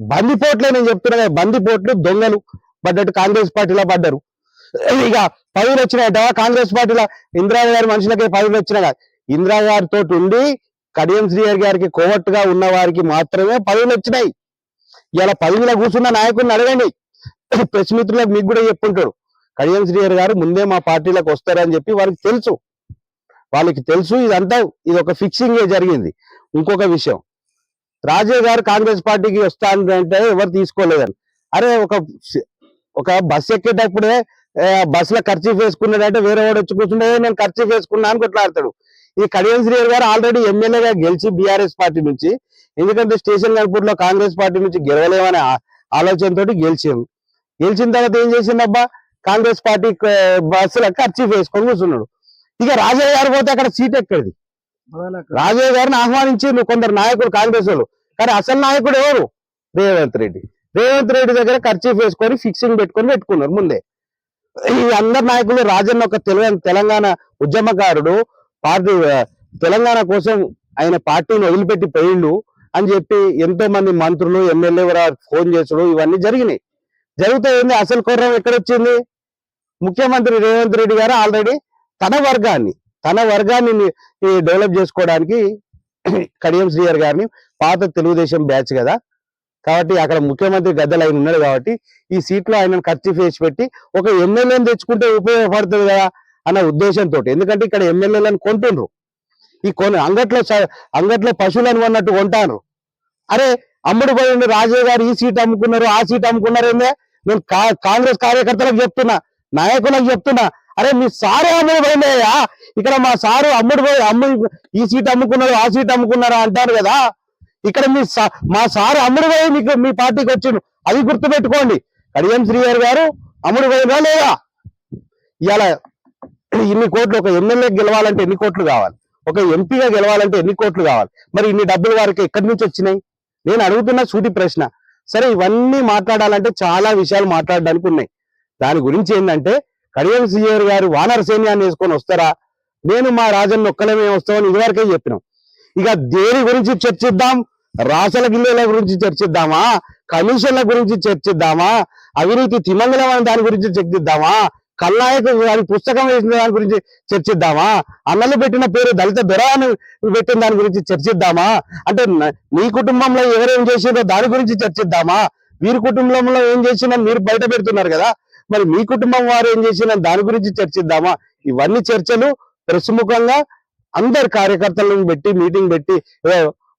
బందిపోట్లే నేను చెప్తున్నా బందిపోట్లు దొంగలు పడ్డట్టు కాంగ్రెస్ పార్టీలా పడ్డారు. ఇక పదవులు వచ్చినాయట. కాంగ్రెస్ పార్టీలో ఇందిరా గారి మనుషులకే పదవులు వచ్చినా కాదు. ఉండి కడియం శ్రీహరి గారికి కోవట్టుగా ఉన్న వారికి మాత్రమే పదవులు వచ్చినాయి. ఇలా పదవిలో కూర్చున్న నాయకుడిని అడగండి. ప్రెస్ మిత్రులకు మీకు కూడా చెప్పుకుంటాడు. కళ్యాణ్ శ్రీహర్ గారు ముందే మా పార్టీలకు వస్తారని చెప్పి వారికి తెలుసు. వాళ్ళకి తెలుసు. ఇదంతా ఇది ఒక ఫిక్సింగ్ జరిగింది. ఇంకొక విషయం. రాజయ్య గారు కాంగ్రెస్ పార్టీకి వస్తానంటే ఎవరు తీసుకోలేదని. అరే ఒక ఒక బస్ ఎక్కేటప్పుడే బస్ బస్సులో ఖర్చు వేసుకున్నాడంటే వేరే వాడు వచ్చి కూర్చుంటే నేను ఖర్చు వేసుకున్నా అని కొట్లాడతాడు ఈ కడియం శ్రీహర్ గారు ఆల్రెడీ ఎమ్మెల్యేగా గెలిచి బీఆర్ఎస్ పార్టీ నుంచి ఎందుకంటే స్టేషన్ గన్పూర్లో కాంగ్రెస్ పార్టీ నుంచి గెలవలేమనే ఆ- ఆలోచనతోటి గెలిచాము గెలిచిన తర్వాత ఏం చేసిండబ్బా కాంగ్రెస్ పార్టీ బస్సులో ఖర్చు వేసుకొని కూర్చున్నాడు. ఇక రాజయ్య గారు పోతే అక్కడ సీట్ ఎక్కడిది? రాజయ్య గారిని ఆహ్వానించిండు కొందరు నాయకులు కాంగ్రెస్ వాళ్ళు. కానీ అసలు నాయకుడు ఎవరు? రేవంత్ రెడ్డి. రేవంత్ రెడ్డి దగ్గర ఖర్చు వేసుకొని ఫిక్సింగ్ పెట్టుకొని పెట్టుకున్నారు ముందే. ఈ అందరు నాయకులు రాజన్న ఒక తెలంగాణ తెలంగాణ ఉద్యమకారుడు. పార్టీ తెలంగాణ కోసం ఆయన పార్టీని వదిలిపెట్టి పోయిండు. అని చెప్పి ఎంతో మంది మంత్రులు ఎమ్మెల్యే కూడా ఫోన్ చేసుడు ఇవన్నీ జరిగినాయి. జరిగితే ఏంది? అసలు కుర్రం ఎక్కడొచ్చింది ముఖ్యమంత్రి రేవంత్ రెడ్డి గారు ఆల్రెడీ తన వర్గాన్ని తన వర్గాన్ని డెవలప్ చేసుకోవడానికి కడియం శ్రీయర్ గారిని పాత తెలుగుదేశం బ్యాచ్ కదా. కాబట్టి అక్కడ ముఖ్యమంత్రి గద్దలు ఆయన ఉన్నాడు కాబట్టి ఈ సీట్లో ఆయన ఖర్చు వేసి పెట్టి ఒక ఎమ్మెల్యేని తెచ్చుకుంటే ఉపయోగపడుతుంది కదా అన్న ఉద్దేశంతో ఎందుకంటే ఇక్కడ ఎమ్మెల్యేలను కొంటుండ్రు. ఈ కొన్ని అంగట్లో అంగట్లో పశువులను కొన్నట్టు కొంటాను అరే అమ్ముడు పోయిండు రాజయ్య గారు ఈ సీట్ అమ్ముకున్నారు ఆ సీట్ అమ్ముకున్నారు ఏందే? నేను కా- కాంగ్రెస్ కార్యకర్తలకు చెప్తున్నా నాయకులకు చెప్తున్నా. అరే మీ సారు అమ్ముడు పోయిందయ్యా ఇక్కడ మా సారు అమ్ముడు పోయి అమ్ము ఈ సీట్ అమ్ముకున్నారు ఆ సీట్ అమ్ముకున్నారు అంటారు కదా? ఇక్కడ మీ మా సారు అమ్ముడు పోయి మీకు మీ పార్టీకి వచ్చిండు. అది గుర్తు పెట్టుకోండి కడియం శ్రీగారు గారు అమ్ముడు పోయినా లేదా? ఇవాళ ఇన్ని కోట్లు ఒక ఎమ్మెల్యే గెలవాలంటే ఎన్ని కోట్లు కావాలి? ఒక ఎంపీగా గెలవాలంటే ఎన్ని కోట్లు కావాలి? మరి ఇన్ని డబ్బులు వారికి ఎక్కడి నుంచి వచ్చినాయి? నేను అడుగుతున్న సూటి ప్రశ్న. సరే ఇవన్నీ మాట్లాడాలంటే చాలా విషయాలు మాట్లాడడానికి ఉన్నాయి. దాని గురించి ఏంటంటే కడియం శ్రీహరి గారు వానర సైన్యాన్ని వేసుకొని వస్తారా? నేను మా రాజన్న ఒక్కలమే వస్తామని ఇదివరకే చెప్పినాం. ఇక దేని గురించి చర్చిద్దాం? రాసల గిల్లెల గురించి చర్చిద్దామా? కమిషన్ల గురించి చర్చిద్దామా? అవినీతి తిమంగళం అనే దాని గురించి చర్చిద్దామా? కల్నాయక గారి పుస్తకం వేసిన దాని గురించి చర్చిద్దామా? అన్నలు పెట్టిన పేరు దళిత దొర అని పెట్టిన దాని గురించి చర్చిద్దామా? అంటే నీ కుటుంబంలో ఎవరేం చేసిందో దాని గురించి చర్చిద్దామా? వీరి కుటుంబంలో ఏం చేసినా మీరు బయట పెడుతున్నారు కదా? మరి మీ కుటుంబం వారు ఏం చేసినా దాని గురించి చర్చిద్దామా? ఇవన్నీ చర్చలు ప్రసుముఖంగా అందరి కార్యకర్తలను పెట్టి మీటింగ్ పెట్టి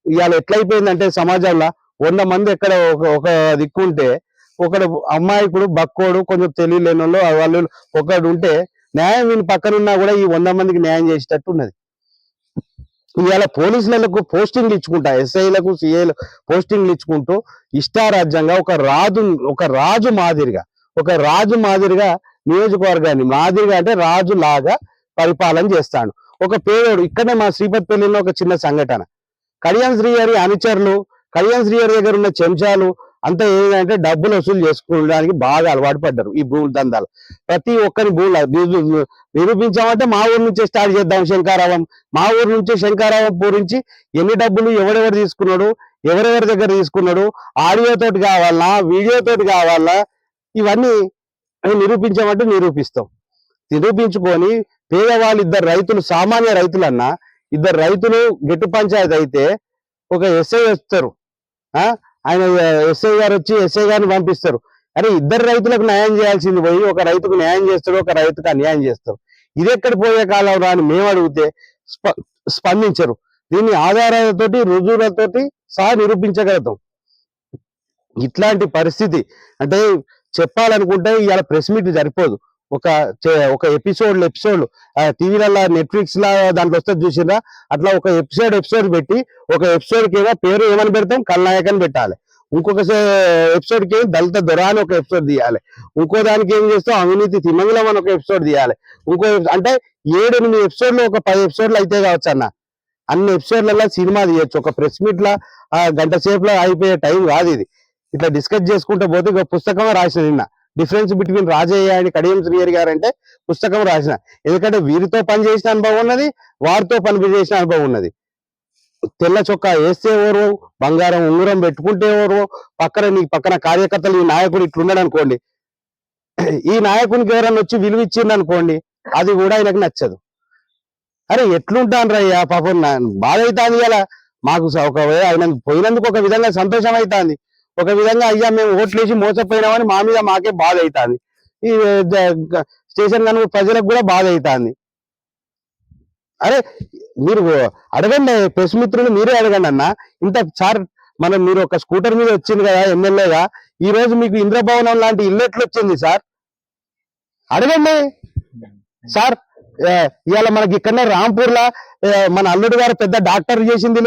ఇవాళ ఎట్లయిపోయిందంటే సమాజంలో వంద మంది ఎక్కడ ఒక ఒక దిక్కుంటే ఒకడు అమ్మాయికుడు బక్కోడు కొంచెం తెలియలేని వాళ్ళు ఒకడు ఉంటే న్యాయం వీని పక్కనున్నా కూడా ఈ వంద మందికి న్యాయం చేసేటట్టు ఉన్నది. ఇవాళ పోలీసులకు పోస్టింగ్లు ఇచ్చుకుంటా ఎస్ఐలకు సిఐలు పోస్టింగ్లు ఇచ్చుకుంటూ ఇష్టారాజ్యంగా ఒక రాజు ఒక రాజు మాదిరిగా ఒక రాజు మాదిరిగా నియోజకవర్గాన్ని మాదిరిగా అంటే రాజు లాగా పరిపాలన చేస్తాడు. ఒక పేదోడు ఇక్కడనే మా శ్రీపతిపల్లిలో ఒక చిన్న సంఘటన. కళ్యాణ్ శ్రీ గారి అనుచరులు కళ్యాణ్ శ్రీ గారి దగ్గర ఉన్న చెంచాలు అంతా ఏంటంటే డబ్బులు వసూలు చేసుకోవడానికి బాగా అలవాటు పడ్డారు ఈ భూముల దందాలు. ప్రతి ఒక్కరి భూములు నిరూపించామంటే మా ఊరు నుంచే స్టార్ట్ చేద్దాం శంకారావం. మా ఊరు నుంచే శంకారావం పూరించి ఎన్ని డబ్బులు ఎవరెవరు తీసుకున్నాడు ఎవరెవరి దగ్గర తీసుకున్నాడు ఆడియోతోటి కావాలా వీడియోతోటి కావాలా ఇవన్నీ నిరూపించామంటే నిరూపిస్తాం. నిరూపించుకొని పేదవాళ్ళు ఇద్దరు రైతులు సామాన్య రైతులన్నా ఇద్దరు రైతులు గెట్టు పంచాయతీ అయితే ఒక ఎస్ఐ వస్తారు. ఆయన ఎస్ఐ గారు వచ్చి ఎస్ఐ గారిని పంపిస్తారు. అరే ఇద్దరు రైతులకు న్యాయం చేయాల్సింది పోయి ఒక రైతుకు న్యాయం చేస్తాడు ఒక రైతుకు అన్యాయం చేస్తారు ఇది ఎక్కడ పోయే కాలం రా అని మేము అడిగితే స్ప- స్పందించరు. దీన్ని ఆధారాలతోటి రుజువులతోటి సహా నిరూపించగలుగుతాం. ఇట్లాంటి పరిస్థితి అంటే చెప్పాలనుకుంటే ఇవాళ ప్రెస్ మీట్ సరిపోదు ఒక చే- ఒక ఎపిసోడ్ ఎపిసోడ్ టీవీలలో నెట్ఫ్లిక్స్ లా దాంట్లో వస్తే చూసిందా అట్లా ఒక ఎపిసోడ్ ఎపిసోడ్ పెట్టి ఒక ఎపిసోడ్కి ఏమో పేరు ఏమని పెడతాం? కల్నాయక్ అని పెట్టాలి. ఇంకొక ఎపిసోడ్కి దళిత దొర అని ఒక ఎపిసోడ్ తీయాలి. ఇంకో దానికి ఏం చేస్తాం? అవినీతి తిమంగళం అని ఒక ఎపిసోడ్ తీయాలి. ఇంకో అంటే ఏడు ఎనిమిది ఎపిసోడ్లు ఒక పది ఎపిసోడ్లు అయితే కావచ్చు అన్న. అన్ని ఎపిసోడ్లలో సినిమా తీయొచ్చు. ఒక ప్రెస్ మీట్ లా ఆ గంట సేపులో అయిపోయే టైం కాదు ఇది. ఇట్లా డిస్కస్ చేసుకుంటూ పోతే ఒక పుస్తకం రాసిన నిన్న. డిఫరెన్స్ బిట్వీన్ రాజయ్య అని కడియం శ్రీహరి గారు అంటే పుస్తకం రాసిన. ఎందుకంటే వీరితో పని చేసిన అనుభవం ఉన్నది వారితో పని చేసిన అనుభవం ఉన్నది. తెల్ల చొక్కా వేస్తే ఎవరు బంగారం ఉంగరం పెట్టుకుంటే ఎవరు పక్కన నీ పక్కన కార్యకర్తలు ఈ నాయకుడు ఇట్లున్నాడు అనుకోండి. ఈ నాయకునికి ఎవరైనా వచ్చి విలువ ఇచ్చింది అనుకోండి అది కూడా ఆయనకు నచ్చదు. అరే ఎట్లుంటాను రయ్యా పాపం నా- బాధ అవుతాంది ఇలా మాకు ఒక ఆయన పోయినందుకు ఒక విధంగా సంతోషం అవుతాంది ఒక విధంగా అయ్యా మేము ఓట్లేసి మోసపోయినామని మా మీద మాకే బాధ అవుతాంది ఈ స్టేషన్ కనుక ప్రజలకు కూడా బాధ అవుతాంది అరే మీరు అడగండి ప్రెస్ మిత్రులు మీరే అడగండి అన్న. ఇంత సార్ మనం మీరు ఒక స్కూటర్ మీద వచ్చింది కదా ఎమ్మెల్యేగా ఈ రోజు మీకు ఇంద్రభవనం లాంటి ఇల్లు ఎట్లా వచ్చింది సార్? అడగండి. సార్ ఇవాళ మనకి ఇక్కడనే రాంపూర్లో మన అల్లుడు గారు పెద్ద డాక్టర్ చేసింది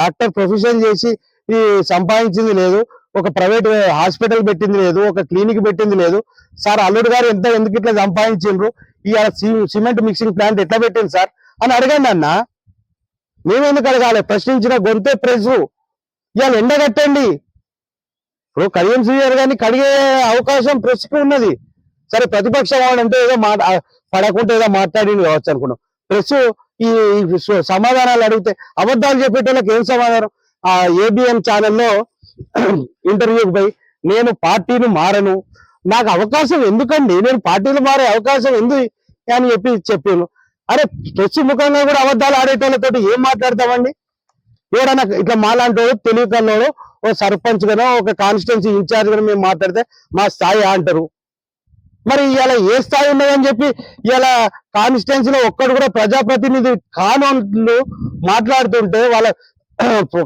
డాక్టర్ ప్రొఫెషన్ చేసి ఈ సంపాదించింది లేదు ఒక ప్రైవేట్ హాస్పిటల్ పెట్టింది లేదు ఒక క్లినిక్ పెట్టింది లేదు. సార్ అల్లుడు గారు ఎంత ఎందుకు ఇట్లా సంపాదించిండ్రు? ఇవాళ సి- సిమెంట్ మిక్సింగ్ ప్లాంట్ ఎట్లా పెట్టింది సార్? అని అడగండి అన్న. మేమెందుకు అడగాలి? ప్రశ్నించిన గొంతే ప్రెస్ ఇవాళ ఎండగట్టండి ఇప్పుడు కడియం సీనియర్ గారిని కడిగే అవకాశం ప్రెస్కి ఉన్నది. సరే ప్రతిపక్ష అంటే ఏదో మాట పడకుండా ఏదో మాట్లాడింది కావచ్చు అనుకున్నాం. ప్రెస్ ఈ సమాధానాలు అడిగితే అబద్ధాలు చెప్పేటోళ్ళకి ఏం సమాధానం? ఆ ఏబిఎం ఛానల్లో ఇంటర్వ్యూకి పోయి నేను పార్టీని మారను. నాకు అవకాశం ఎందుకండి? నేను పార్టీలు మారే అవకాశం ఎందుకు అని చెప్పి చెప్పాను అరే ప్రెస్ ముఖంగా కూడా అబద్ధాలు ఆడేటోళ్ళతో ఏం మాట్లాడతామండి? ఏడన్నా ఇట్లా మాలాంటోడు తెలియకల్లోడు ఓ సర్పంచ్ గానో ఒక కాన్స్టిట్యున్సీ ఇన్ఛార్జ్ గానో మేము మాట్లాడితే మా స్థాయి అంటారు. మరి ఇలా ఏ స్థాయి ఉన్నదని చెప్పి ఇలా కాన్స్టిట్యున్సీలో ఒక్కడు కూడా ప్రజాప్రతినిధి కానోళ్ళు మాట్లాడుతుంటే వాళ్ళ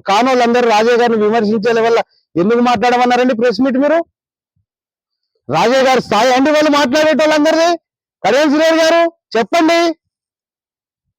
కానోళ్ళందరూ రాజయ్య గారిని విమర్శించే వల్ల ఎందుకు మాట్లాడమన్నారండి ప్రెస్ మీట్ మీరు? రాజయ్య గారి స్థాయి అండి వాళ్ళు మాట్లాడేటోళ్ళందరిది? కళ్యాణ్ శ్రీహరి గారు చెప్పండి.